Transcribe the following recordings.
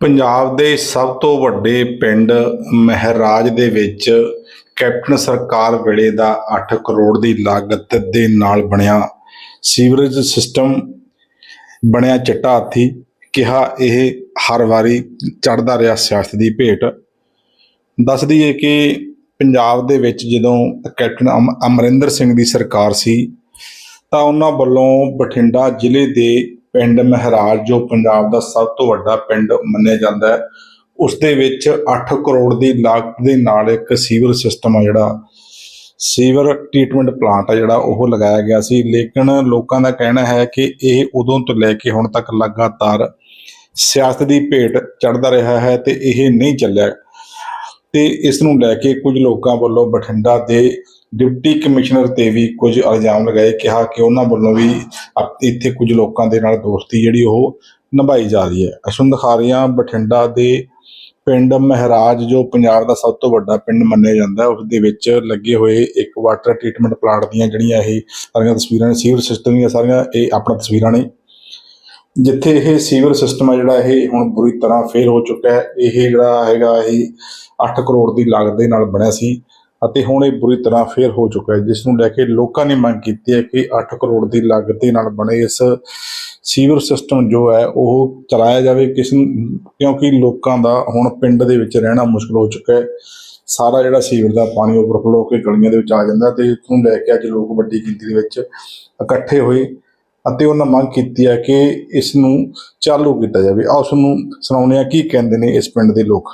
ਪੰਜਾਬ ਦੇ ਸਭ ਤੋਂ ਵੱਡੇ ਪਿੰਡ ਮਹਿਰਾਜ ਦੇ ਵਿੱਚ ਕੈਪਟਨ ਸਰਕਾਰ ਵੇਲੇ ਦਾ 8 ਕਰੋੜ ਦੀ ਲਾਗਤ ਦੇ ਨਾਲ ਬਣਿਆ ਸੀਵਰੇਜ ਸਿਸਟਮ, ਬਣਿਆ ਚਿੱਟਾ ਹਾਥੀ, ਕਿਹਾ ਇਹ ਹਰ ਵਾਰੀ ਚੜਦਾ ਰਿਹਾ ਸਿਆਸਤ ਦੀ ਭੇਟ। ਦੱਸ ਦਈਏ ਕਿ ਪੰਜਾਬ ਦੇ ਵਿੱਚ ਜਦੋਂ ਕੈਪਟਨ ਅਮ- ਅਮਰਿੰਦਰ ਸਿੰਘ ਦੀ ਸਰਕਾਰ ਸੀ, ਤਾਂ ਉਹਨਾਂ ਵੱਲੋਂ ਬਠਿੰਡਾ ਜ਼ਿਲ੍ਹੇ ਦੇ ਪਿੰਡ ਮਹਿਰਾਜ, ਜੋ ਪੰਜਾਬ ਦਾ ਸਭ ਤੋਂ ਵੱਡਾ ਪਿੰਡ ਮੰਨਿਆ ਜਾਂਦਾ ਹੈ ਉਸ ਦੇ ਵਿੱਚ 8 ਕਰੋੜ ਦੀ ਲਾਗਤ ਦੇ ਨਾਲ ਇੱਕ ਸੀਵਰ ਸਿਸਟਮ ਆ ਜਿਹੜਾ। ਸੀਵਰ ਟ੍ਰੀਟਮੈਂਟ ਪਲਾਂਟ ਆ ਜਿਹੜਾ, ਉਹ ਲਗਾਇਆ ਗਿਆ ਸੀ। ਲੇਕਿਨ ਲੋਕਾਂ ਦਾ ਕਹਿਣਾ ਹੈ ਕਿ ਇਹ ਉਦੋਂ ਤੋਂ ਲੈ ਕੇ ਹੁਣ ਤੱਕ ਲਗਾਤਾਰ ਸਿਆਸਤ ਦੀ ਭੇਟ ਚੜਦਾ ਰਿਹਾ ਹੈ ਤੇ ਇਹ ਨਹੀਂ ਚੱਲਿਆ। ਤੇ ਇਸ ਨੂੰ ਲੈ ਕੇ ਕੁਝ ਲੋਕਾਂ ਵੱਲੋਂ ਬਠਿੰਡਾ ਦੇ ਡਿਪਟੀ ਕਮਿਸ਼ਨਰ ਤੇ ਵੀ ਕੁਝ ਇਲਜ਼ਾਮ ਲਗਾਏ, ਕਿਹਾ ਕਿ ਉਹਨਾਂ ਵੱਲੋਂ ਵੀ ਅਪ- ਇੱਥੇ ਕੁਝ ਲੋਕਾਂ ਦੇ ਨਾਲ ਦੋਸਤੀ ਜਿਹੜੀ ਉਹ ਨਿਭਾਈ ਜਾ ਰਹੀ ਹੈ। ਅਸੁਣ ਦਿਖਾ ਰਹੀਆਂ ਬਠਿੰਡਾ ਦੇ ਪਿੰਡ ਮਹਿਰਾਜ, ਜੋ ਪੰਜਾਬ ਦਾ ਸਭ ਤੋਂ ਵੱਡਾ ਪਿੰਡ ਮੰਨਿਆ ਜਾਂਦਾ ਹੈ, ਉਸ ਦੇ ਵਿੱਚ ਲੱਗੇ ਹੋਏ ਇੱਕ ਵਾਟਰ ਟ੍ਰੀਟਮੈਂਟ ਪਲਾਂਟ ਦੀਆਂ ਜਿਹੜੀਆਂ ਇਹ ਸਾਰੀਆਂ ਤਸਵੀਰਾਂ ਨੇ, ਸੀਵਰ ਸਿਸਟਮ ਦੀਆਂ ਸਾਰੀਆਂ, ਇਹ ਆਪਣਾ ਤਸਵੀਰਾਂ ਨੇ। ਜਿੱਥੇ ਇਹ ਸੀਵਰ ਸਿਸਟਮ ਹੈ, ਜਿਹੜਾ ਇਹ ਹੁਣ ਬੁਰੀ ਤਰ੍ਹਾਂ ਫੇਲ ਹੋ ਚੁੱਕਾ ਹੈ, ਇਹ ਜਿਹੜਾ ਹੈਗਾ, ਇਹ 8 ਕਰੋੜ ਦੀ ਲਾਗਤ ਦੇ ਨਾਲ ਬਣਿਆ ਸੀ। ਅਤੇ ਹੁਣ ਇਹ ਬੁਰੀ ਤਰ੍ਹਾਂ ਫੇਲ ਹੋ ਚੁੱਕਾ ਹੈ, ਜਿਸ ਨੂੰ ਲੈ ਕੇ ਲੋਕਾਂ ਨੇ ਮੰਗ ਕੀਤੀ ਹੈ ਕਿ 8 ਕਰੋੜ ਦੀ ਲਾਗਤ ਦੇ ਨਾਲ ਬਣੇ ਇਸ ਸੀਵਰ ਸਿਸਟਮ ਜੋ ਹੈ ਉਹ ਚਲਾਇਆ ਜਾਵੇ, ਕਿਸ ਕਿਉਂਕਿ ਲੋਕਾਂ ਦਾ ਹੁਣ ਪਿੰਡ ਦੇ ਵਿੱਚ ਰਹਿਣਾ ਮੁਸ਼ਕਲ ਹੋ ਚੁੱਕਾ ਹੈ। ਸਾਰਾ ਜਿਹੜਾ ਸੀਵਰ ਦਾ ਪਾਣੀ ਓਵਰਫਲੋ ਹੋ ਕੇ ਗਲੀਆਂ ਦੇ ਵਿੱਚ ਆ ਜਾਂਦਾ ਤੇ ਇਸ ਨੂੰ ਲੈ ਕੇ ਅੱਜ ਲੋਕ ਵੱਡੀ ਗਿਣਤੀ ਦੇ ਵਿੱਚ ਇਕੱਠੇ ਹੋਏ ਅਤੇ ਉਹਨਾਂ ਮੰਗ ਕੀਤੀ ਹੈ ਕਿ ਇਸ ਨੂੰ ਚਾਲੂ ਕੀਤਾ ਜਾਵੇ। ਆਓ ਉਸ ਨੂੰ ਸੁਣਾਉਂਦੇ ਆ ਕੀ ਕਹਿੰਦੇ ਨੇ ਇਸ ਪਿੰਡ ਦੇ ਲੋਕ।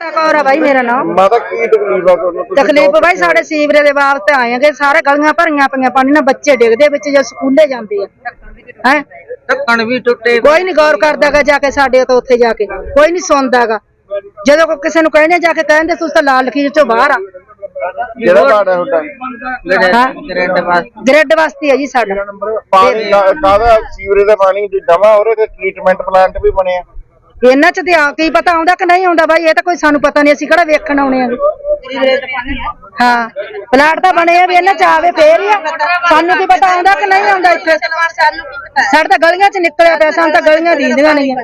ਕੌਰ ਆ ਬਾਈ ਮੇਰਾ ਨਾਮ। ਮਾਤਾ ਕੀ ਤਕਲੀਫ ਆ ਤੁਹਾਨੂੰ? ਤੁਸੀਂ ਤਕਲੀਫ ਬਾਈ ਸਾਡੇ ਸੀਵਰੇ ਦੇ ਬਾਬਤ ਆਏ ਆਂਗੇ ਸਾਰੇ ਗਲੀਆਂ ਭਰੀਆਂ ਪਈਆਂ ਪਾਣੀ ਨਾਲ ਬੱਚੇ ਡਿੱਗਦੇ ਵਿੱਚ ਜੇ ਸਕੂਲੇ ਜਾਂਦੇ ਆ। ਹੈ? ਢੱਕਣ ਵੀ ਟੁੱਟੇ ਕੋਈ ਨਹੀਂ ਗੌਰ ਕਰਦਾਗਾ ਜਾ ਕੇ ਸਾਡੇ ਤੋਂ ਉੱਥੇ ਜਾ ਕੇ। ਕੋਈ ਨਹੀਂ ਸੁਣਦਾਗਾ ਜਦੋਂ ਕੋਈ ਕਿਸੇ ਨੂੰ ਕਹਿੰਦੇ ਜਾ ਕੇ ਕਹਿੰਦੇ ਤੁਸੀਂ ਤਾਂ ਲਾਲ ਲਖੀਰ ਚੋਂ ਬਾਹਰ ਆ। ਹੈ ਤੁਹਾਡਾ? ਹਾਂ? ਗ੍ਰਿਡ ਬਸ ਗ੍ਰਿਡ ਵਾਸਤੇ ਆ ਜੀ ਸਾਡਾ। ਪਾਣੀ ਕਾਹਦਾ ਸੀਵਰੇਜ ਦਾ ਪਾਣੀ ਜਮਾ ਹੋ ਰਿਹਾ ਤੇ ਟ੍ਰੀਟਮੈਂਟ ਪਲਾਂਟ ਵੀ ਬਣਿਆ। ਇਹਨਾਂ ਚ ਤੇ ਆ ਕੀ ਪਤਾ ਆਉਂਦਾ ਕਿ ਨਹੀਂ ਆਉਂਦਾ ਬਾਈ, ਇਹ ਤਾਂ ਕੋਈ ਸਾਨੂੰ ਪਤਾ ਨਹੀਂ, ਅਸੀਂ ਕਿਹੜਾ ਵੇਖਣ ਆਉਣੇ ਆ। ਹਾਂ, ਪਲਾਟ ਤਾਂ ਬਣੇ ਆ ਵੀ ਇਹਨਾਂ ਚ ਆਵੇ ਫੇਰ ਹੀ ਆ। ਸਾਨੂੰ ਕੀ ਪਤਾ ਆਉਂਦਾ ਕਿ ਨਹੀਂ ਆਉਂਦਾ ਇੱਥੇ। ਸਾਡੇ ਤਾਂ ਗਲੀਆਂ ਚ ਨਿਕਲਿਆ ਪਿਆ, ਸਾਨੂੰ ਤਾਂ ਗਲੀਆਂ ਦੀਂਦੀਆਂ ਨਹੀਂ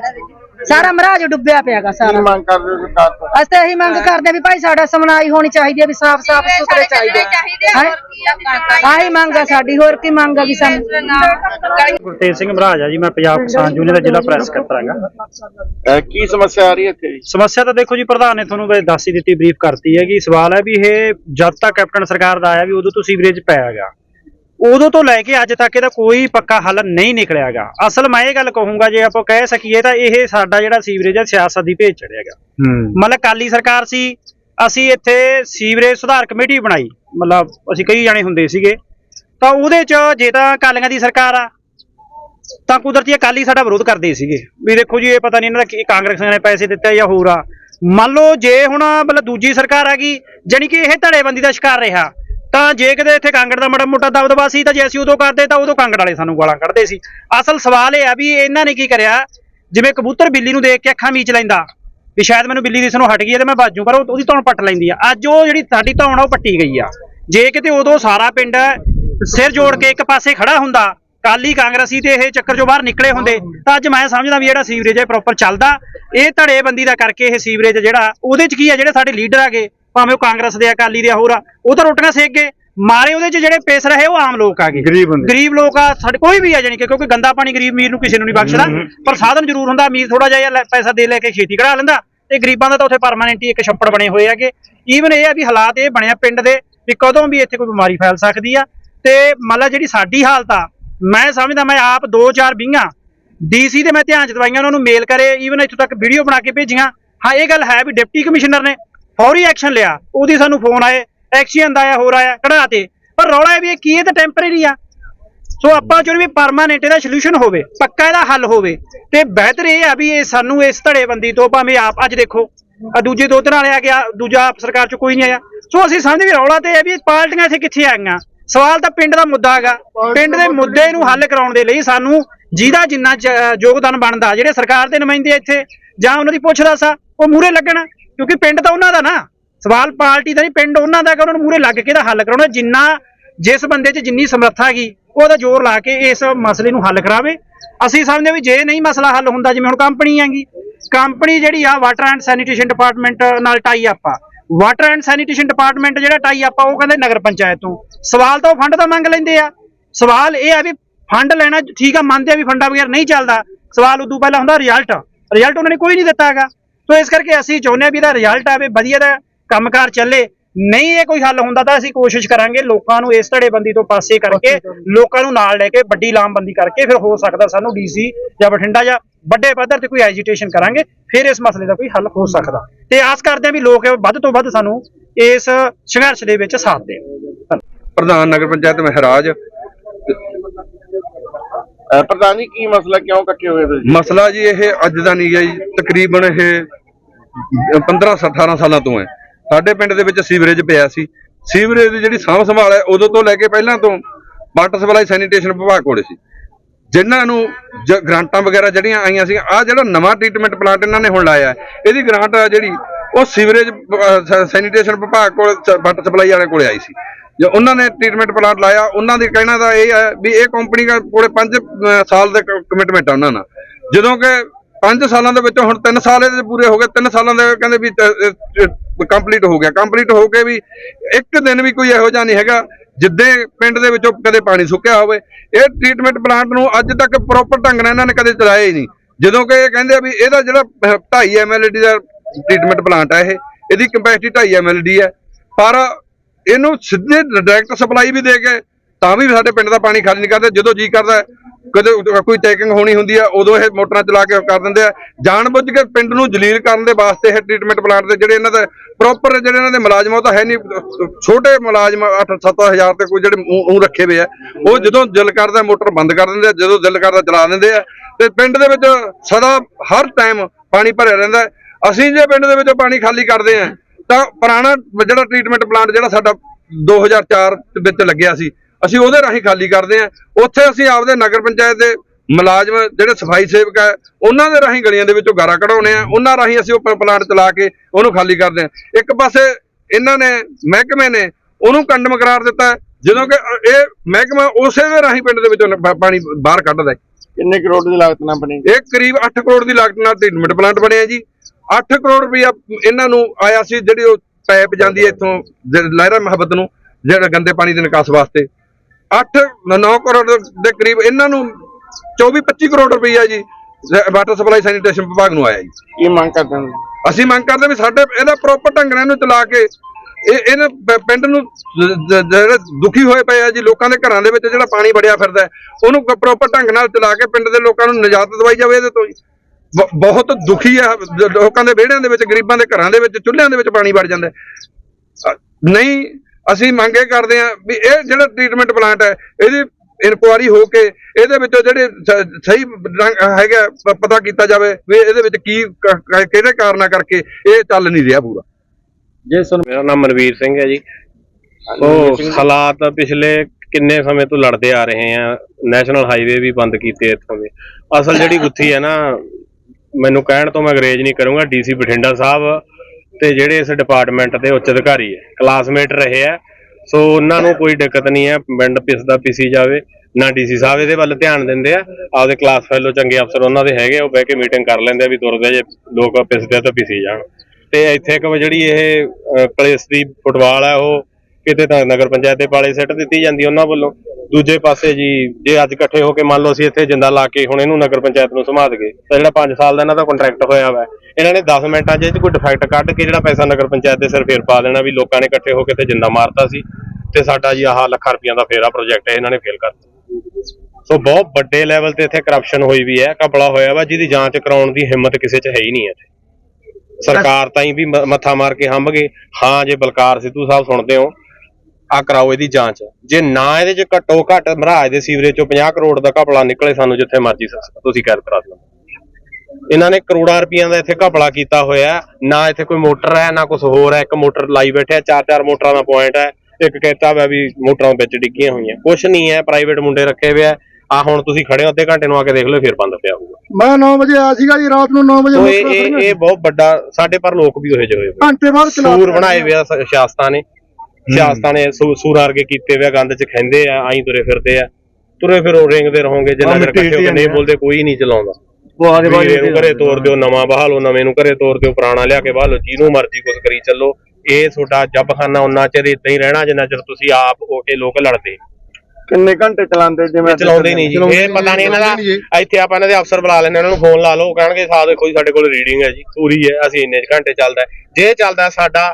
ਸਾਰਾ ਮਹਾਰਾਜ ਡੁੱਬਿਆ ਪਿਆਗਾ ਕੀ ਸਾਰਾ। ਮੰਗ ਕਰ ਰਹੇ ਹੋ ਸਰਕਾਰ ਤੋਂ? ਅਸੀਂ ਇਹੀ ਮੰਗ ਕਰਦੇ ਆ ਵੀ ਭਾਈ ਸਾਡਾ ਸਮਨਾਈ ਹੋਣੀ ਚਾਹੀਦੀ ਹੈ ਵੀ ਸਾਫ਼ ਸਾਫ਼ ਸੁਥਰੇ ਚਾਹੀਦੇ ਹੈਂ? ਆਹੀ ਮੰਗ ਆ ਸਾਡੀ ਹੋਰ ਕੀ ਮੰਗ ਆ ਵੀ ਸਾਨੂੰ? ਗੁਰਤੇਜ ਸਿੰਘ ਮਹਾਰਾਜ ਆ ਜੀ ਮੈਂ ਪੰਜਾਬ ਕਿਸਾਨ ਯੂਨੀਅਨ ਦਾ ਜ਼ਿਲ੍ਹਾ ਪ੍ਰੈਸ ਸਕੱਤਰ ਹੈਗਾ। ਅਹ ਕੀ ਸਮੱਸਿਆ ਆ ਰਹੀ ਹੈ ਇੱਥੇ ਜੀ? ਸਮੱਸਿਆ ਤਾਂ ਦੇਖੋ ਜੀ ਪ੍ਰਧਾਨ ਨੇ ਤੁਹਾਨੂੰ ਵੈਸੇ ਦੱਸ ਹੀ ਦਿੱਤੀ ਬਰੀਫ ਕਰਤੀ ਹੈ ਕਿ ਸਵਾਲ ਹੈ ਵੀ ਇਹ ਜਦ ਤੱਕ ਕੈਪਟਨ ਸਰਕਾਰ ਦਾ ਆਇਆ ਵੀ ਉਦੋਂ ਤੋਂ ਸੀਵਰੇਜ ਪਿਆ ਗਿਆ ਉਦੋਂ ਤੋਂ ਲੈ ਕੇ ਅੱਜ ਤੱਕ ਇਹਦਾ ਕੋਈ ਪੱਕਾ ਹੱਲ ਨਹੀਂ ਨਿਕਲਿਆਗਾ। ਅਸਲ ਮੈਂ ਇਹ ਗੱਲ ਕਹੂੰਗਾ ਜੇ ਆਪਾਂ ਕਹਿ ਸਕੀਏ ਤਾਂ ਇਹ ਸਾਡਾ ਜਿਹੜਾ ਸੀਵਰੇਜ ਹੈ ਸਿਆਸਤ ਦੀ ਭੇਜ ਚੜਿਆਗਾ। ਮਤਲਬ ਕਾਲੀ ਸਰਕਾਰ ਸੀ ਅਸੀਂ ਇੱਥੇ ਸੀਵਰੇਜ ਸੁਧਾਰ ਕਮੇਟੀ ਬਣਾਈ। ਮਤਲਬ ਅਸੀਂ ਕਈ ਜਾਣੇ ਹੁੰਦੇ ਸੀਗੇ। ਤਾਂ ਉਹਦੇ ਚ ਜੇ ਤਾਂ ਕਾਲੀਆਂ ਦੀ ਸਰਕਾਰ ਆ ਤਾਂ ਕੁਦਰਤੀ ਅਕਾਲੀ ਸਾਡਾ ਵਿਰੋਧ ਕਰਦੇ ਸੀਗੇ। ਵੀ ਦੇਖੋ ਜੀ ਇਹ ਪਤਾ ਨਹੀਂ ਇਹਨਾਂ ਦਾ ਕੀ ਕਾਂਗਰਸ ਨੇ ਪੈਸੇ ਦਿੱਤੇ ਜਾਂ ਹੋਰ ਆ। ਮੰਨ ਲਓ ਜੇ ਹੁਣ ਮਤਲਬ ਦੂਜੀ ਸਰਕਾਰ ਆ ਗਈ ਜਾਣੀ ਕਿ ਇਹ ਧੜੇਬੰਦੀ ਦਾ ਸ਼ਿਕਾਰ ਰਿਹਾ। ਤਾਂ ਜੇ ਕਿਤੇ ਇੱਥੇ ਕਾਂਗੜ ਦਾ ਮੜਾ ਮੋਟਾ ਦਬਦਬਾ ਸੀ ਤਾਂ ਜੇ ਅਸੀਂ ਉਦੋਂ ਕਰਦੇ ਤਾਂ ਉਦੋਂ ਕਾਂਗੜ ਵਾਲੇ ਸਾਨੂੰ ਗਾਲਾਂ ਕੱਢਦੇ ਸੀ। ਅਸਲ ਸਵਾਲ ਇਹ ਆ ਵੀ ਇਹਨਾਂ ਨੇ ਕੀ ਕਰਿਆ? ਜਿਵੇਂ ਕਬੂਤਰ ਬਿੱਲੀ ਨੂੰ ਦੇਖ ਕੇ ਅੱਖਾਂ ਮੀਚ ਲੈਂਦਾ, ਵੀ ਸ਼ਾਇਦ ਮੈਨੂੰ ਬਿੱਲੀ ਦੀ ਸਾਨੂੰ ਹਟ ਗਈ ਹੈ ਤੇ ਮੈਂ ਬਾਜੂ ਪਰ ਉਹਦੀ ਧੌਣ ਪੱਟ ਲੈਂਦੀ ਆ। ਅੱਜ ਉਹ ਜਿਹੜੀ ਸਾਡੀ ਧੌਣ ਆ, ਉਹ ਪੱਟੀ ਗਈ ਆ। ਜੇ ਕਿਤੇ ਉਦੋਂ ਸਾਰਾ ਪਿੰਡ ਸਿਰ ਜੋੜ ਕੇ ਇੱਕ ਪਾਸੇ ਖੜਾ ਹੁੰਦਾ ਕਾਲੀ ਕਾਂਗਰਸੀ ਤੇ ਇਹ ਚੱਕਰ ਚੋਂ ਬਾਹਰ ਨਿਕਲੇ ਹੁੰਦੇ, ਤਾਂ ਅੱਜ ਮੈਂ ਸਮਝਦਾ ਵੀ ਜਿਹੜਾ ਸੀਵਰੇਜ ਹੈ ਪ੍ਰੋਪਰ ਚੱਲਦਾ। ਇਹ ਧੜੇਬੰਦੀ ਦਾ ਕਰਕੇ ਇਹ ਸੀਵਰੇਜ ਜਿਹੜਾ, ਉਹਦੇ ਚ ਕੀ ਹੈ ਜਿਹੜੇ ਸਾਡੇ ਲੀਡਰ ਆਗੇ ਭਾਵੇਂ ਉਹ ਕਾਂਗਰਸ ਦੇ ਆ, ਅਕਾਲੀ ਦੇ ਆ, ਹੋਰ ਆ ਉਹ ਤਾਂ ਰੋਟੀਆਂ ਸੇਕ ਗਏ ਮਾਰੇ ਉਹਦੇ ਚ ਜਿਹੜੇ ਪੇਸ ਰਹੇ ਉਹ ਆਮ ਲੋਕ ਆਗੇ ਗਰੀਬ ਬੰਦੇ। ਗਰੀਬ ਲੋਕ ਆ ਸਾਡੇ ਕੋਈ ਵੀ ਆ ਜਾਣੀ ਕਿ ਕਿਉਂਕਿ ਗੰਦਾ ਪਾਣੀ ਗਰੀਬ ਅਮੀਰ ਨੂੰ ਕਿਸੇ ਨੂੰ ਨਹੀਂ ਬਖਸ਼ਦਾ ਪਰ ਸਾਧਨ ਜ਼ਰੂਰ ਹੁੰਦਾ ਅਮੀਰ ਥੋੜਾ ਜਿਹਾ ਲੈ- ਪੈਸਾ ਦੇ ਲੈ ਕੇ ਛੇਤੀ ਕਢਾ ਲੈਂਦਾ ਤੇ ਗਰੀਬਾਂ ਦਾ ਤਾਂ ਉੱਥੇ ਪਰਮਾਨੈਂਟ ਹੀ ਇੱਕ ਛੱਪੜ ਬਣੇ ਹੋਏ ਹੈਗੇ। ਈਵਨ ਇਹ ਆ ਵੀ ਹਾਲਾਤ ਇਹ ਬਣਿਆ ਪਿੰਡ ਦੇ ਵੀ ਕਦੋਂ ਵੀ ਇੱਥੇ ਕੋਈ ਬਿਮਾਰੀ ਫੈਲ ਸਕਦੀ ਆ। ਤੇ ਮੰਨ ਲਾ ਜਿਹੜੀ ਸਾਡੀ ਹਾਲਤ ਆ ਮੈਂ ਸਮਝਦਾ ਮੈਂ ਆਪ 2-4 ਬੀਆਂ ਡੀਸੀ ਦੇ ਮੈਂ ਧਿਆਨ ਚ ਦਵਾਈਆਂ ਉਹਨਾਂ ਨੂੰ ਮੇਲ ਕਰੇ ਈਵਨ ਇੱਥੋਂ ਤੱਕ ਵੀਡੀਓ ਬਣਾ ਕੇ ਭੇਜੀਆਂ। ਹਾਂ ਇਹ ਗੱਲ ਹੈ ਵੀ ਡਿਪਟੀ ਕਮਿਸ਼ਨਰ ਨੇ ਫੌਰੀ ਐਕਸ਼ਨ ਲਿਆ। ਉਹਦੀ ਸਾਨੂੰ ਫੋਨ ਆਏ ਐਕਸ਼ਨ ਆਇਆ, ਹੋਰ ਆਇਆ ਕਢਾ ਤੇ ਪਰ ਰੌਲਾ ਇਹ ਵੀ ਇਹ ਕੀ ਇਹ ਤਾਂ ਟੈਂਪਰੇਰੀ ਆ। ਸੋ ਆਪਾਂ ਚਾਹੁੰਦੇ ਵੀ ਪਰਮਾਨੈਂਟ ਇਹਦਾ ਸੋਲੂਸ਼ਨ ਹੋਵੇ, ਪੱਕਾ ਇਹਦਾ ਹੱਲ ਹੋਵੇ। ਤੇ ਬਿਹਤਰ ਇਹ ਆ ਵੀ ਇਹ ਸਾਨੂੰ ਇਸ ਧੜੇਬੰਦੀ ਤੋਂ ਭਾਵੇਂ ਆਪ ਅੱਜ ਦੇਖੋ, ਆ ਦੂਜੇ ਦੋ ਤਰ੍ਹਾਂ ਵਾਲੇ ਆ ਗਿਆ ਦੂਜਾ ਆਪ ਸਰਕਾਰ ਚ ਕੋਈ ਨਹੀਂ ਆਇਆ। ਸੋ ਅਸੀਂ ਸਮਝਦੇ ਵੀ ਰੌਲਾ ਤੇ ਇਹ ਵੀ ਪਾਰਟੀਆਂ ਇੱਥੇ ਕਿੱਥੇ ਆ ਗਈਆਂ ਸਵਾਲ ਤਾਂ ਪਿੰਡ ਦਾ ਮੁੱਦਾ ਹੈਗਾ। ਪਿੰਡ ਦੇ ਮੁੱਦੇ ਨੂੰ ਹੱਲ ਕਰਾਉਣ ਦੇ ਲਈ ਸਾਨੂੰ ਜਿਹਦਾ ਜਿੰਨਾ ਯੋਗਦਾਨ ਬਣਦਾ, ਜਿਹੜੇ ਸਰਕਾਰ ਦੇ ਨੁਮਾਇੰਦੇ ਇੱਥੇ ਜਾਂ ਉਹਨਾਂ ਦੀ ਪੁੱਛਦਾ ਦੱਸ ਉਹ ਮੂਰੇ ਲੱਗਣ। ਕਿਉਂਕਿ ਪਿੰਡ ਤਾਂ ਉਹਨਾਂ ਦਾ ਨਾ। ਸਵਾਲ ਪਾਰਟੀ ਦਾ ਨਹੀਂ, ਪਿੰਡ ਉਹਨਾਂ ਦਾ ਕਿ ਉਹਨਾਂ ਨੂੰ ਮੂਰੇ ਲੱਗ ਕੇ ਇਹਦਾ ਹੱਲ ਕਰਾਉਣਾ। ਜਿੰਨਾ ਜਿਸ ਬੰਦੇ 'ਚ ਜਿੰਨੀ ਸਮਰੱਥਾ ਹੈਗੀ, ਉਹਦਾ ਜ਼ੋਰ ਲਾ ਕੇ ਇਸ ਮਸਲੇ ਨੂੰ ਹੱਲ ਕਰਾਵੇ। ਅਸੀਂ ਸਮਝਦੇ ਵੀ ਜੇ ਨਹੀਂ ਮਸਲਾ ਹੱਲ ਹੁੰਦਾ, ਜਿਵੇਂ ਹੁਣ ਕੰਪਨੀ ਹੈਗੀ। ਕੰਪਨੀ ਜਿਹੜੀ ਆ ਵਾਟਰ ਐਂਡ ਸੈਨੀਟੇਸ਼ਨ ਡਿਪਾਰਟਮੈਂਟ ਨਾਲ ਟਾਈ ਅਪ ਆ। ਵਾਟਰ ਐਂਡ ਸੈਨੀਟੇਸ਼ਨ ਡਿਪਾਰਟਮੈਂਟ ਜਿਹੜਾ ਟਾਈ ਅਪ ਆ, ਉਹ ਕਹਿੰਦੇ ਨਗਰ ਪੰਚਾਇਤ ਤੋਂ। ਸਵਾਲ ਤਾਂ ਉਹ ਫੰਡ ਤਾਂ ਮੰਗ ਲੈਂਦੇ ਆ। ਸਵਾਲ ਇਹ ਆ ਵੀ ਫੰਡ ਲੈਣਾ ਠੀਕ ਆ, ਮੰਨਦੇ ਆ ਵੀ ਫੰਡਾਂ ਬਗੈਰ ਨਹੀਂ ਚੱਲਦਾ। ਸਵਾਲ ਉਦੋਂ ਪਹਿਲਾਂ ਹੁੰਦਾ ਰਿਜ਼ਲਟ ਰਿਜ਼ਲਟ ਉਹਨਾਂ ਨੇ ਕੋਈ ਨਹੀਂ ਦਿੱਤਾ ਹੈਗਾ। ਸੋ ਇਸ ਕਰਕੇ ਅਸੀਂ ਚਾਹੁੰਦੇ ਆ ਵੀ ਇਹਦਾ ਰਿਜ਼ਲਟ ਆਵੇ ਵਧੀਆ ਦਾ ਕੰਮਕਾਰ ਚੱਲੇ। ਨਹੀਂ ਇਹ ਕੋਈ ਹੱਲ ਹੁੰਦਾ ਤਾਂ ਅਸੀਂ ਕੋਸ਼ਿਸ਼ ਕਰਾਂਗੇ ਲੋਕਾਂ ਨੂੰ ਇਸ ਧੜੇਬੰਦੀ ਤੋਂ ਪਾਸੇ ਕਰਕੇ ਲੋਕਾਂ ਨੂੰ ਨਾਲ ਲੈ ਕੇ ਵੱਡੀ ਲਾਮਬੰਦੀ ਕਰਕੇ ਫਿਰ ਹੋ ਸਕਦਾ ਸਾਨੂੰ ਡੀਸੀ ਜਾਂ ਬਠਿੰਡਾ ਜਾਂ ਵੱਡੇ ਪੱਧਰ ਤੇ ਕੋਈ ਐਜੀਟੇਸ਼ਨ ਕਰਾਂਗੇ ਫਿਰ ਇਸ ਮਸਲੇ ਦਾ ਕੋਈ ਹੱਲ ਹੋ ਸਕਦਾ। ਤੇ ਆਸ ਕਰਦੇ ਹਾਂ ਵੀ ਲੋਕ ਵੱਧ ਤੋਂ ਵੱਧ ਸਾਨੂੰ ਇਸ ਸੰਘਰਸ਼ ਦੇ ਵਿੱਚ ਸਾਥ ਦੇਣ। ਪ੍ਰਧਾਨ ਨਗਰ ਪੰਚਾਇਤ ਮਹਿਰਾਜ। ਪ੍ਰਧਾਨ ਜੀ ਕੀ ਮਸਲਾ ਕਿਉਂ ਇਕੱਠੇ ਹੋਏ ਤੁਸੀਂ? ਮਸਲਾ ਜੀ ਇਹ ਅੱਜ ਦਾ ਨਹੀਂ ਹੈ ਜੀ। ਤਕਰੀਬਨ ਇਹ 15 18 ਸਾਲਾਂ ਤੋਂ ਹੈ। ਸਾਡੇ ਪਿੰਡ ਦੇ ਵਿੱਚ ਸੀਵਰੇਜ ਪਿਆ ਸੀ। ਸੀਵਰੇਜ ਦੀ ਜਿਹੜੀ ਸਾਂਭ ਸੰਭਾਲ ਹੈ, ਉਦੋਂ ਤੋਂ ਲੈ ਕੇ ਪਹਿਲਾਂ ਤੋਂ ਵਾਟਰ ਸਪਲਾਈ ਸੈਨੀਟੇਸ਼ਨ ਵਿਭਾਗ ਕੋਲੇ ਸੀ। ਜਿਨ੍ਹਾਂ ਨੂੰ ਜ- ਗ੍ਰਾਂਟਾਂ ਵਗੈਰਾ ਜਿਹੜੀਆਂ ਆਈਆਂ ਸੀ ਆ ਜਿਹੜਾ ਨਵਾਂ ਟ੍ਰੀਟਮੈਂਟ ਪਲਾਂਟ ਇਹਨਾਂ ਨੇ ਹੁਣ ਲਾਇਆ ਇਹਦੀ ਗ੍ਰਾਂਟ ਆ ਜਿਹੜੀ, ਉਹ ਸੀਵਰੇਜ ਸੈਨੀਟੇਸ਼ਨ ਵਿਭਾਗ ਕੋਲ ਵਾਟਰ ਸਪਲਾਈ ਵਾਲੇ ਕੋਲੇ ਆਈ ਸੀ। ਜੇ ਉਹਨਾਂ ਨੇ ਟ੍ਰੀਟਮੈਂਟ ਪਲਾਂਟ ਲਾਇਆ, ਉਹਨਾਂ ਦੇ ਕਹਿਣਾ ਦਾ ਇਹ ਹੈ ਵੀ ਇਹ ਕੰਪਨੀ ਦਾ ਕੋਲੇ 5 ਸਾਲ ਦੇ ਕਮਿਟਮੈਂਟ ਆ ਉਹਨਾਂ ਨਾਲ। ਜਦੋਂ ਕਿ 5 ਸਾਲਾਂ ਦੇ ਵਿੱਚੋਂ ਹੁਣ 3 ਸਾਲ ਇਹਦੇ ਪੂਰੇ ਹੋ ਗਏ 3 ਸਾਲਾਂ ਦੇ ਕਹਿੰਦੇ ਵੀ ਕੰਪਲੀਟ ਹੋ ਗਿਆ। ਕੰਪਲੀਟ ਹੋ ਕੇ ਵੀ ਇੱਕ ਦਿਨ ਵੀ ਕੋਈ ਇਹੋ ਜਿਹਾ ਨਹੀਂ ਹੈਗਾ, ਜਿੱਦੇ ਪਿੰਡ ਦੇ ਵਿੱਚੋਂ ਕਦੇ ਪਾਣੀ ਸੁੱਕਿਆ ਹੋਵੇ। ਇਹ ਟ੍ਰੀਟਮੈਂਟ ਪਲਾਂਟ ਨੂੰ ਅੱਜ ਤੱਕ ਪ੍ਰੋਪਰ ਢੰਗ ਨਾਲ ਇਹਨਾਂ ਨੇ ਕਦੇ ਚਲਾਇਆ ਹੀ ਨਹੀਂ। ਜਦੋਂ ਕਿ ਇਹ ਕਹਿੰਦੇ ਆ ਵੀ ਇਹਦਾ ਜਿਹੜਾ 2.5 ਐਮਐਲਡੀ ਦਾ ਟ੍ਰੀਟਮੈਂਟ ਪਲਾਂਟ ਹੈ ਇਹ, ਇਹਦੀ ਕੈਪੈਸਿਟੀ 2.5 ਐਮਐਲਡੀ ਹੈ ਪਰ ਇਹਨੂੰ ਸਿੱਧੇ ਡਾਇਰੈਕਟ ਸਪਲਾਈ ਵੀ ਦੇ ਕੇ ਤਾਂ ਵੀ ਸਾਡੇ ਪਿੰਡ ਦਾ ਪਾਣੀ ਖਾਲੀ ਨਹੀਂ ਕਰਦੇ, ਜਦੋਂ ਜੀ ਕਰਦਾ ਕਦੇ ਕੋਈ ਚੈਕਿੰਗ ਹੋਣੀ ਹੁੰਦੀ ਆ, ਉਦੋਂ ਇਹ ਮੋਟਰਾਂ ਚਲਾ ਕੇ ਕਰ ਦਿੰਦੇ ਆ। ਜਾਣਬੁੱਝ ਕੇ ਪਿੰਡ ਨੂੰ ਜਲੀਲ ਕਰਨ ਦੇ ਵਾਸਤੇ ਇਹ ਟ੍ਰੀਟਮੈਂਟ ਪਲਾਂਟ ਦੇ ਜਿਹੜੇ ਇਹਨਾਂ ਦੇ ਪ੍ਰੋਪਰ ਜਿਹੜੇ ਇਹਨਾਂ ਦੇ ਮੁਲਾਜ਼ਮ ਉਹ ਤਾਂ ਹੈ ਨਹੀਂ। ਛੋਟੇ ਮੁਲਾਜ਼ਮ 8-7000 ਤੇ ਕੋਈ ਜਿਹੜੇ ਉਹ ਰੱਖੇ ਹੋਏ ਆ, ਉਹ ਜਦੋਂ ਦਿਲ ਕਰਦਾ ਮੋਟਰ ਬੰਦ ਕਰ ਦਿੰਦੇ ਆ, ਜਦੋਂ ਦਿਲ ਕਰਦਾ ਚਲਾ ਦਿੰਦੇ ਆ। ਤੇ ਪਿੰਡ ਦੇ ਵਿੱਚ ਸਦਾ ਹਰ ਟਾਈਮ ਪਾਣੀ ਭਰਿਆ ਰਹਿੰਦਾ ਅਸੀਂ ਜੇ ਪਿੰਡ ਦੇ ਵਿੱਚੋਂ ਪਾਣੀ ਖਾਲੀ ਕਰਦੇ ਆ, ਤਾਂ ਪੁਰਾਣਾ ਜਿਹੜਾ ਟ੍ਰੀਟਮੈਂਟ ਪਲਾਂਟ ਜਿਹੜਾ ਸਾਡਾ 2004 ਦੇ ਵਿੱਚ ਲੱਗਿਆ ਸੀ ਅਸੀਂ ਉਹਦੇ ਰਾਹੀਂ ਖਾਲੀ ਕਰਦੇ ਆ ਉੱਥੇ ਅਸੀਂ ਆਪਦੇ ਨਗਰ ਪੰਚਾਇਤ ਦੇ ਮੁਲਾਜ਼ਮ ਜਿਹੜੇ ਸਫ਼ਾਈ ਸੇਵਕ ਹੈ ਉਹਨਾਂ ਦੇ ਰਾਹੀਂ ਗਲੀਆਂ ਦੇ ਵਿੱਚੋਂ ਗਾਰਾ ਕਢਾਉਣੇ ਆ ਉਹਨਾਂ ਰਾਹੀਂ ਅਸੀਂ ਉਹ ਪਲਾਂਟ ਚਲਾ ਕੇ ਉਹਨੂੰ ਖਾਲੀ ਕਰਦੇ ਆ ਇੱਕ ਪਾਸੇ ਇਹਨਾਂ ਨੇ ਮਹਿਕਮੇ ਨੇ ਉਹਨੂੰ ਕੰਡਮ ਕਰਾਰ ਦਿੱਤਾ ਜਦੋਂ ਕਿ ਇਹ ਮਹਿਕਮਾ ਉਸੇ ਦੇ ਰਾਹੀਂ ਪਿੰਡ ਦੇ ਵਿੱਚੋਂ ਪਾਣੀ ਬਾਹਰ ਕੱਢਦਾ ਹੈ। ਕਿੰਨੇ ਕਰੋੜ ਦੀ ਲਾਗਤ ਨਾਲ ਬਣੀ? ਇਹ ਕਰੀਬ 8 ਕਰੋੜ ਦੀ ਲਾਗਤ ਨਾਲ ਟ੍ਰੀਟਮੈਂਟ ਪਲਾਂਟ ਬਣਿਆ ਜੀ। 8 ਕਰੋੜ ਰੁਪਇਆ ਇਹਨਾਂ ਨੂੰ ਆਇਆ ਸੀ ਜਿਹੜੀ ਉਹ ਪਾਈਪ ਜਾਂਦੀ ਹੈ ਇੱਥੋਂ ਲਹਿਰਾ ਮੁਹੱਬਤ ਨੂੰ ਜਿਹੜਾ ਗੰਦੇ ਪਾਣੀ ਦੇ ਨਿਕਾਸ ਵਾਸਤੇ। 8 9 ਕਰੋੜ ਦੇ ਕਰੀਬ ਇਹਨਾਂ ਨੂੰ 24 25 ਕਰੋੜ ਰੁਪਇਆ ਜੀ ਵਾਟਰ ਸਪਲਾਈ ਸੈਨੀਟੇਸ਼ਨ ਵਿਭਾਗ ਨੂੰ ਆਇਆ ਜੀ। ਕੀ ਮੰਗ ਕਰਦੇ ਨੇ ਅਸੀਂ ਮੰਗ ਕਰਦੇ ਵੀ ਸਾਡੇ ਇਹਦਾ ਪ੍ਰੋਪਰ ਢੰਗ ਨਾਲ ਇਹਨੂੰ ਚਲਾ ਕੇ ਇਹ ਇਹਨਾਂ ਪਿੰਡ ਨੂੰ ਜਿਹੜੇ ਦੁਖੀ ਹੋਏ ਪਏ ਆ ਜੀ ਲੋਕਾਂ ਦੇ ਘਰਾਂ ਦੇ ਵਿੱਚ ਜਿਹੜਾ ਪਾਣੀ ਵੜਿਆ ਫਿਰਦਾ ਹੈ, ਉਹਨੂੰ ਪ੍ਰੋਪਰ ਢੰਗ ਨਾਲ ਚਲਾ ਕੇ ਪਿੰਡ ਦੇ ਲੋਕਾਂ ਨੂੰ ਨਿਜਾਤ ਦਵਾਈ ਜਾਵੇ ਇਹਦੇ ਤੋਂ ਬਹੁਤ ਦੁਖੀ ਆ ਲੋਕਾਂ ਦੇ ਵਿਹੜਿਆਂ ਦੇ ਵਿੱਚ ਗਰੀਬਾਂ ਦੇ ਘਰਾਂ ਦੇ ਵਿੱਚ ਚੁੱਲ੍ਹਿਆਂ ਦੇ ਵਿੱਚ ਪਾਣੀ ਵੜ ਜਾਂਦਾ ਹੈ। ਨਹੀਂ ਅਸੀਂ ਮੰਗ ਇਹ ਕਰਦੇ ਆ ਵੀ ਇਹ ਜਿਹੜਾ ਟ੍ਰੀਟਮੈਂਟ ਪਲਾਂਟ ਹੈ ਇਹਦੀ ਇਨਕੁਆਰੀ ਹੋ ਕੇ ਇਹਦੇ ਵਿੱਚੋਂ ਜਿਹੜੇ ਸਹੀ ਰੰਗ ਹੈਗਾ ਪਤਾ ਕੀਤਾ ਜਾਵੇ ਵੀ ਇਹਦੇ ਵਿੱਚ ਕੀ ਕਿਹੜੇ ਕਾਰਨਾਂ ਕਰਕੇ ਇਹ ਚੱਲ ਨਹੀਂ ਰਿਹਾ ਪੂਰਾ। ਮੇਰਾ ਨਾਮ ਮਨਵੀਰ ਸਿੰਘ ਹੈ ਜੀ। ਉਹ ਹਾਲਾਤ ਪਿਛਲੇ ਕਿੰਨੇ ਸਮੇਂ ਤੋਂ ਲੜਦੇ ਆ ਰਹੇ ਆ ਨੈਸ਼ਨਲ ਹਾਈਵੇ ਵੀ ਬੰਦ ਕੀਤੇ ਇੱਥੋਂ ਦੇ। ਅਸਲ ਜਿਹੜੀ ਗੁੱਥੀ ਹੈ ਨਾ ਮੈਨੂੰ ਕਹਿਣ ਤੋਂ ਮੈਂ ਅੰਗਰੇਜ਼ ਨਹੀਂ ਕਰੂੰਗਾ ਡੀਸੀ ਬਠਿੰਡਾ ਸਾਹਿਬ ਤੇ ਜਿਹੜੇ ਇਸ ਡਿਪਾਰਟਮੈਂਟ ਦੇ ਉੱਚ ਅਧਿਕਾਰੀ ਹੈ ਕਲਾਸਮੇਟ ਰਹੇ ਆ ਸੋ ਉਹਨਾਂ ਨੂੰ ਕੋਈ ਦਿੱਕਤ ਨਹੀਂ ਹੈ ਪਿੰਡ ਪਿਸਦਾ ਪਿਸੀ ਜਾਵੇ ਨਾ ਡੀਸੀ ਸਾਹਿਬ ਇਹਦੇ ਵੱਲ ਧਿਆਨ ਦਿੰਦੇ ਆ ਆਪਦੇ ਕਲਾਸ ਫੈਲੋ ਚੰਗੇ ਅਫਸਰ ਉਹਨਾਂ ਦੇ ਹੈਗੇ ਆ, ਉਹ ਬਹਿ ਕੇ ਮੀਟਿੰਗ ਕਰ ਲੈਂਦੇ ਆ ਵੀ ਤੁਰਦੇ ਜੇ ਲੋਕ ਪਿਸਦੇ ਆ ਤਾਂ ਪਿਸੀ ਜਾਣ। ਤੇ ਇੱਥੇ ਇੱਕ ਜਿਹੜੀ ਇਹ ਪਲੇਸ ਦੀ ਫੁੱਟਬਾਲ ਹੈ ਉਹ ਕਿਤੇ ਤਾਂ ਨਗਰ ਪੰਚਾਇਤ ਦੇ ਪਾਲੇ ਸਿੱਟ ਦਿੱਤੀ ਜਾਂਦੀ ਉਹਨਾਂ ਵੱਲੋਂ। ਦੂਜੇ ਪਾਸੇ ਜੀ, ਜੇ ਅੱਜ ਇਕੱਠੇ ਹੋ ਕੇ ਮੰਨ ਲਓ ਅਸੀਂ ਇੱਥੇ ਜਿੰਦਾ ਲਾ ਕੇ ਹੁਣ ਇਹਨੂੰ ਨਗਰ ਪੰਚਾਇਤ ਨੂੰ ਸੰਭਾਲ ਗਏ, ਤਾਂ ਜਿਹੜਾ 5 ਸਾਲ ਦਾ ਇਹਨਾਂ ਦਾ ਕੰਟਰੈਕਟ ਹੋਇਆ ਵਾ, ਇਹਨਾਂ ਨੇ 10 ਮਿੰਟਾਂ 'ਚ ਇਹ ਕੋਈ ਡਿਫੈਕਟ ਕੱਢ ਕੇ ਜਿਹੜਾ ਪੈਸਾ ਨਗਰ ਪੰਚਾਇਤ ਦੇ ਸਿਰ ਫੇਰ ਪਾ ਦੇਣਾ ਵੀ ਲੋਕਾਂ ਨੇ ਇਕੱਠੇ ਹੋ ਕੇ ਤੇ ਜਿੰਦਾ ਮਾਰਤਾ ਸੀ, ਤੇ ਸਾਡਾ ਜੀ ਆਹ ਲੱਖਾਂ ਰੁਪਈਆਂ ਦਾ ਫੇਰਾ ਪ੍ਰੋਜੈਕਟ ਹੈ ਇਹਨਾਂ ਨੇ ਫੇਲ ਕਰਤਾ। ਸੋ ਬਹੁਤ ਵੱਡੇ ਲੈਵਲ ਤੇ ਇੱਥੇ ਕਰਪਸ਼ਨ ਹੋਈ ਵੀ ਹੈ ਕਪੜਾ ਹੋਇਆ ਵਾ, ਜਿਹਦੀ ਜਾਂਚ ਕਰਾਉਣ ਦੀ ਹਿੰਮਤ ਕਿਸੇ 'ਚ ਹੈ ਹੀ ਨਹੀਂ ਇੱਥੇ। ਸਰਕਾਰ ਤਾਂ ਹੀ ਵੀ ਮੱਥਾ ਮਾਰ ਕੇ ਹੰਭ ਗਏ। ਹਾਂ, ਜੇ ਬਲਕਾਰ ਸਿੱਧੂ ਸਾਹਿਬ ਸੁਣਦੇ ਹੋ ਆ ਕਰਾਓ ਇਹਦੀ ਜਾਂਚ। ਜੇ ਨਾ ਇਹਦੇ 'ਚ ਘੱਟੋ ਘੱਟ ਮਹਾਰਾਜ ਦੇ ਸੀਵਰੇਜ 'ਚੋਂ 50 ਕਰੋੜ ਦਾ ਘਪਲਾ ਨਿਕਲੇ ਸਾਨੂੰ ਜਿੱਥੇ ਮਰਜ਼ੀ ਤੁਸੀਂ ਕੈਦ ਕਰਾ ਦਿਓ। ਇਹਨਾਂ ਨੇ ਕਰੋੜਾਂ ਰੁਪਈਆਂ ਦਾ ਇੱਥੇ ਘਪਲਾ ਕੀਤਾ ਹੋਇਆ। ਨਾ ਇੱਥੇ ਕੋਈ ਮੋਟਰ ਹੈ ਨਾ ਕੁਝ ਹੋਰ ਹੈ। ਇੱਕ ਮੋਟਰ ਲਾਈ ਬੈਠਿਆ ਚਾਰ ਚਾਰ ਮੋਟਰਾਂ ਦਾ ਪੁਆਇੰਟ ਹੈ। ਇੱਕ ਕਹਿਤਾ ਵਾ ਵੀ ਮੋਟਰਾਂ ਵਿੱਚ ਡਿੱਗੀਆਂ ਹੋਈਆਂ। ਕੁਝ ਨਹੀਂ ਹੈ ਪ੍ਰਾਈਵੇਟ ਮੁੰਡੇ ਰੱਖੇ ਹੋਏ ਆ ਆ ਹੁਣ ਤੁਸੀਂ ਖੜੇ ਹੋ ਅੱਧੇ ਘੰਟੇ ਨੂੰ ਆ ਕੇ ਦੇਖ ਲਓ ਫਿਰ ਬੰਦ ਪਿਆ ਹੋਊਗਾ। ਮੈਂ 9 ਵਜੇ ਆਇਆ ਸੀਗਾ ਜੀ ਰਾਤ ਨੂੰ 9 ਵਜੇ ਇਹ ਇਹ ਬਹੁਤ ਵੱਡਾ ਸਾਡੇ ਪਰ ਲੋਕ ਵੀ ਉਹੇ ਜਿਹੇ ਹੋਏ ਘੰਟੇ ਬਾਅਦ ਚਲਾ ਸੂਰ ਬਣਾਏ ਹੋਏ ਆ ਸ- ਸਿਆਸਤਾਂ ਨੇ। ਸਿਆਸਤਾਂ ਨੇ ਸੂਰਾਂ ਵਰਗੇ ਕੀਤੇ ਹੋਏ ਆ ਗੰਦ ਚ ਖੈਂਦੇ ਆ ਆਈ ਤੁਰੇ ਫਿਰਦੇ ਆ। ਤੁਰੇ ਫਿਰੋ ਰਿੰਗਦੇ ਰਹੋਗੇ ਜਿੰਨਾ ਚਿਰ ਇਕੱਠੇ ਨਹੀਂ ਬੋਲਦੇ ਕੋਈ ਨਹੀਂ ਚਲਾਉਂਦਾ। ਨੂੰ ਘਰੇ ਤੋਰ ਦਿਓ ਨਵਾਂ ਬਹਾਲੋ ਨਵੇਂ ਨੂੰ ਘਰੇ ਤੋਰ ਦਿਓ ਪੁਰਾਣਾ ਲਿਆ ਕੇ ਬਹਾਲੋ ਜਿਹਨੂੰ ਮਰਜ਼ੀ ਕੁਝ ਕਰੀ ਚੱਲੋ। ਇਹ ਤੁਹਾਡਾ ਜਬਖਾਨਾ ਉਹਨਾਂ ਚਿਰ ਇਦਾਂ ਹੀ ਰਹਿਣਾ ਜਿੰਨਾ ਚਿਰ ਤੁਸੀਂ ਆਪ ਹੋ ਕੇ ਲੋਕ ਲੜਦੇ। ਕਿੰਨੇ ਘੰਟੇ ਚਲਾਉਂਦੇ ਜਿਵੇਂ ਚਲਾਉਂਦੇ ਨਹੀਂ ਜੀ। ਇਹ ਪਤਾ ਨਹੀਂ ਇਹਨਾਂ ਦਾ। ਇੱਥੇ ਆਪਾਂ ਇਹਨਾਂ ਦੇ ਅਫਸਰ ਬੁਲਾ ਲੈਣੇ ਇਹਨਾਂ ਨੂੰ ਫੋਨ ਲਾ ਲਓ ਉਹ ਕਹਿਣਗੇ ਸਾਹ ਦੇਖੋ ਜੀ ਸਾਡੇ ਕੋਲ ਰੀਡਿੰਗ ਹੈ ਜੀ ਪੂਰੀ ਹੈ ਅਸੀਂ ਇੰਨੇ ਘੰਟੇ ਚੱਲਦਾ। ਜੇ ਚੱਲਦਾ ਸਾਡਾ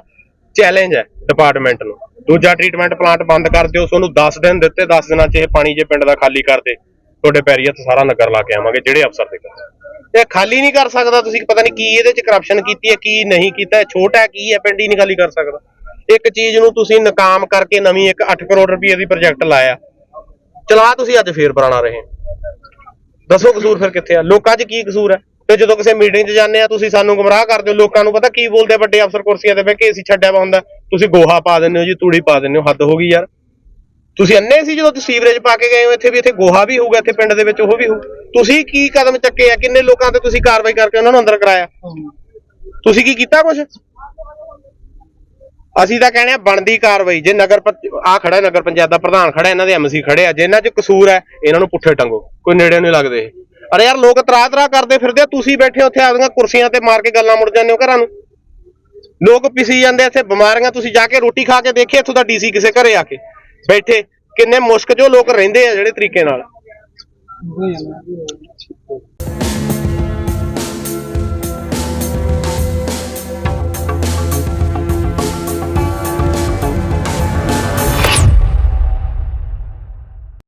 ਚੈਲੰਜ ਹੈ ਡਿਪਾਰਟਮੈਂਟ ਨੂੰ। ਦੂਜਾ ਟ੍ਰੀਟਮੈਂਟ ਪਲਾਂਟ ਬੰਦ ਕਰ ਦਿਓ, ਤੁਹਾਨੂੰ 10 ਦਿਨ ਦਿੱਤੇ 10 ਦਿਨਾਂ 'ਚ ਇਹ ਪਾਣੀ ਜੇ ਪਿੰਡ ਦਾ ਖਾਲੀ ਕਰ ਦੇ, ਤੁਹਾਡੇ ਪੈਰੀ ਹੱਥ ਸਾਰਾ ਨਗਰ ਲਾ ਕੇ ਆਵਾਂਗੇ, ਜਿਹੜੇ ਅਫਸਰ ਦੇ ਕਰ ਇਹ ਖਾਲੀ ਨਹੀਂ ਕਰ ਸਕਦਾ, ਤੁਸੀਂ ਪਤਾ ਨਹੀਂ ਕੀ ਇਹਦੇ 'ਚ ਕਰਪਸ਼ਨ ਕੀਤੀ ਹੈ, ਕੀ ਨਹੀਂ ਕੀਤਾ, ਇਹ ਛੋਟਾ ਕੀ ਹੈ, ਪਿੰਡ ਹੀ ਨਹੀਂ ਖਾਲੀ ਕਰ ਸਕਦਾ। ਇੱਕ ਚੀਜ਼ ਨੂੰ ਤੁਸੀਂ ਨਾਕਾਮ ਕਰਕੇ ਨਵੀਂ ਇੱਕ 8 ਕਰੋੜ ਰੁਪਏ ਦੀ ਪ੍ਰੋਜੈਕਟ ਲਾਇਆ। ਚਲਾ ਤੁਸੀਂ ਅੱਜ ਫੇਰ ਪੁਰਾਣਾ ਰਹੇ। ਦੱਸੋ ਕਸੂਰ ਫਿਰ ਕਿੱਥੇ ਆ? ਲੋਕਾਂ 'ਚ ਕੀ ਕਸੂਰ ਹੈ? ਤੇ ਜਦੋਂ ਕਿਸੇ ਮੀਟਿੰਗ 'ਚ ਜਾਂਦੇ ਆ, ਤੁਸੀਂ ਸਾਨੂੰ ਗੁੰਮਰਾਹ ਕਰਦੇ ਹੋ, ਲੋਕਾਂ ਨੂੰ ਪਤਾ ਕੀ ਬੋਲਦੇ ਵੱਡੇ ਅਫਸਰ ਕੁਰਸੀਆਂ ਤੇ ਬਹਿ ਕੇ ਏਸੀ ਛੱਡਿਆ ਵਾ ਹੁੰਦਾ। ਤੁਸੀਂ ਗੋਹਾ ਪਾ ਦਿੰਦੇ ਹੋ ਜੀ, ਤੂੜੀ ਪਾ ਦਿੰਦੇ ਹੋ, ਹੱਦ ਹੋ ਗਈ ਯਾਰ। ਤੁਸੀਂ ਅੰਨੇ ਸੀ ਜਦੋਂ ਤੁਸੀਂ ਸੀਵਰੇਜ ਪਾ ਕੇ ਗਏ ਹੋ, ਇੱਥੇ ਵੀ ਇੱਥੇ ਗੋਹਾ ਵੀ ਹੋਊਗਾ, ਇੱਥੇ ਪਿੰਡ ਦੇ ਵਿੱਚ ਉਹ ਵੀ ਹੋਊ ਤੁਸੀਂ ਕੀ ਕਦਮ ਚੱਕੇ ਆ? ਕਿੰਨੇ ਲੋਕਾਂ ਤੇ ਤੁਸੀਂ ਕਾਰਵਾਈ ਕਰਕੇ ਉਹਨਾਂ ਨੂੰ ਅੰਦਰ ਕਰਾਇਆ? ਤੁਸੀਂ ਕੀ ਕੀਤਾ ਕੁਝ ਅਸੀਂ ਤਾਂ ਕਹਿੰਦੇ ਆ, ਬਣਦੀ ਕਾਰਵਾਈ। ਜੇ ਨਗਰ ਆ ਖੜਾ ਨਗਰ ਪੰਚਾਇਤ ਦਾ ਪ੍ਰਧਾਨ ਖੜਾ ਇਹਨਾਂ ਦੇ ਐਮਸੀ ਖੜੇ ਆ। ਜੇ ਇਹਨਾਂ 'ਚ ਕਸੂਰ ਹੈ, ਇਹਨਾਂ ਨੂੰ ਪੁੱਠੇ ਟੰਗੋ। ਕੋਈ ਨੇੜੇ ਨਹੀਂ ਲੱਗਦੇ। ਇਹ। ਯਾਰ ਲੋਕ ਤਰਾ ਤਰਾ ਕਰਦੇ ਫਿਰਦੇ ਆ, ਤੁਸੀਂ ਬੈਠੇ ਉੱਥੇ ਆਪਦੀਆਂ ਕੁਰਸੀਆਂ ਤੇ ਮਾਰ ਕੇ ਗੱਲਾਂ ਮੁੜ ਜਾਂਦੇ ਹੋ ਘਰਾਂ ਨੂੰ ਲੋਕ ਪਿਸੀ ਜਾਂਦੇ ਆ ਇੱਥੇ, ਬਿਮਾਰੀਆਂ, ਤੁਸੀਂ ਜਾ ਕੇ ਰੋਟੀ ਖਾ ਕੇ ਦੇਖੇ ਇੱਥੋਂ ਦਾ ਡੀਸੀ ਕਿਸੇ ਘਰੇ ਆ ਕੇ ਬੈਠੇ ਕਿੰਨੇ ਮੁਸ਼ਕ ਜੋ ਲੋਕ ਰਹਿੰਦੇ ਆ ਜਿਹੜੇ ਤਰੀਕੇ ਨਾਲ